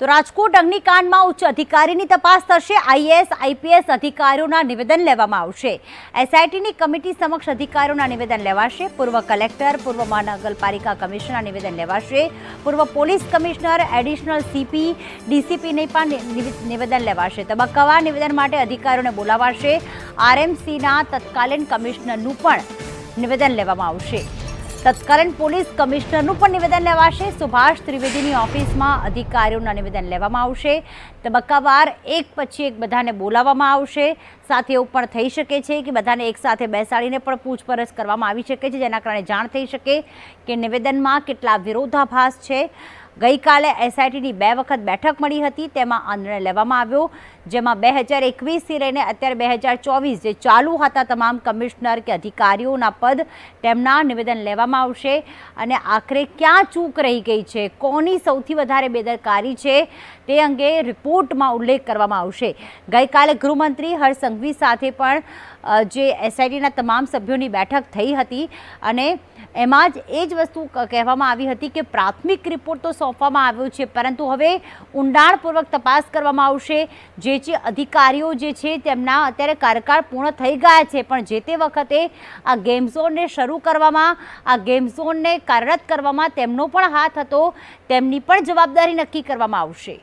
તો રાજકોટ અગ્નિકાંડમાં ઉચ્ચ અધિકારીની તપાસ થશે. આઈએએસ, આઈપીએસ અધિકારીઓના નિવેદન લેવામાં આવશે. એસઆઈટીની કમિટી સમક્ષ અધિકારીઓના નિવેદન લેવાશે. પૂર્વ કલેક્ટર, પૂર્વ મહાનગરપાલિકા કમિશનરના નિવેદન લેવાશે. પૂર્વ પોલીસ કમિશનર, એડિશનલ સીપી, ડીસીપીને પણ નિવેદન લેવાશે. તબક્કાવાર નિવેદન માટે અધિકારીઓને બોલાવાશે. આરએમસીના તત્કાલીન કમિશનરનું પણ નિવેદન લેવામાં આવશે. તત્કાલીન પોલીસ કમિશનરનું પણ નિવેદન લેવાશે. સુભાષ ત્રિવેદીની ઓફિસમાં અધિકારીઓના નિવેદન લેવામાં આવશે. તબક્કાવાર એક પછી એક બધાને બોલાવવામાં આવશે. સાથે એવું પણ થઈ શકે છે કે બધાને એકસાથે બેસાડીને પણ પૂછપરછ કરવામાં આવી શકે છે, જેના કારણે જાણ થઈ શકે કે નિવેદનમાં કેટલા વિરોધાભાસ છે. ગઈકાલે એસઆઈટીની બે વખત બેઠક મળી હતી. તેમાં આ નિર્ણય લેવામાં આવ્યો, જેમાં બે હજાર એકવીસથી લઈને અત્યારે બે હજાર ચોવીસ જે ચાલુ હતા તમામ કમિશનર કે અધિકારીઓના પદ તેમના નિવેદન લેવામાં આવશે. અને આખરે ક્યાં ચૂક રહી ગઈ છે? કોની સૌથી વધારે બેદરકારી છે? તે અંગે રિપોર્ટમાં ઉલ્લેખ કરવામાં આવશે. ગઈકાલે ગૃહમંત્રી હર્ષ સંઘવી સાથે પણ જે એસઆઈટીના તમામ સભ્યોની બેઠક થઈ હતી. અને એમાં જ એ જ વસ્તુ કહેવામાં આવી હતી કે પ્રાથમિક રિપોર્ટ તો સોંપવામાં આવ્યો છે. પરંતુ હવે ઊંડાણપૂર્વક તપાસ કરવામાં આવશે. જે જે અધિકારીઓ જે છે તેમના અત્યારે કાર્યકાળ પૂર્ણ થઈ ગયા છે. પણ જે તે વખતે આ ગેમ ઝોનને શરૂ કરવામાં, આ ગેમ ઝોનને કાર્યરત કરવામાં તેમનો પણ હાથ હતો. તેમની પણ જવાબદારી નક્કી કરવામાં આવશે.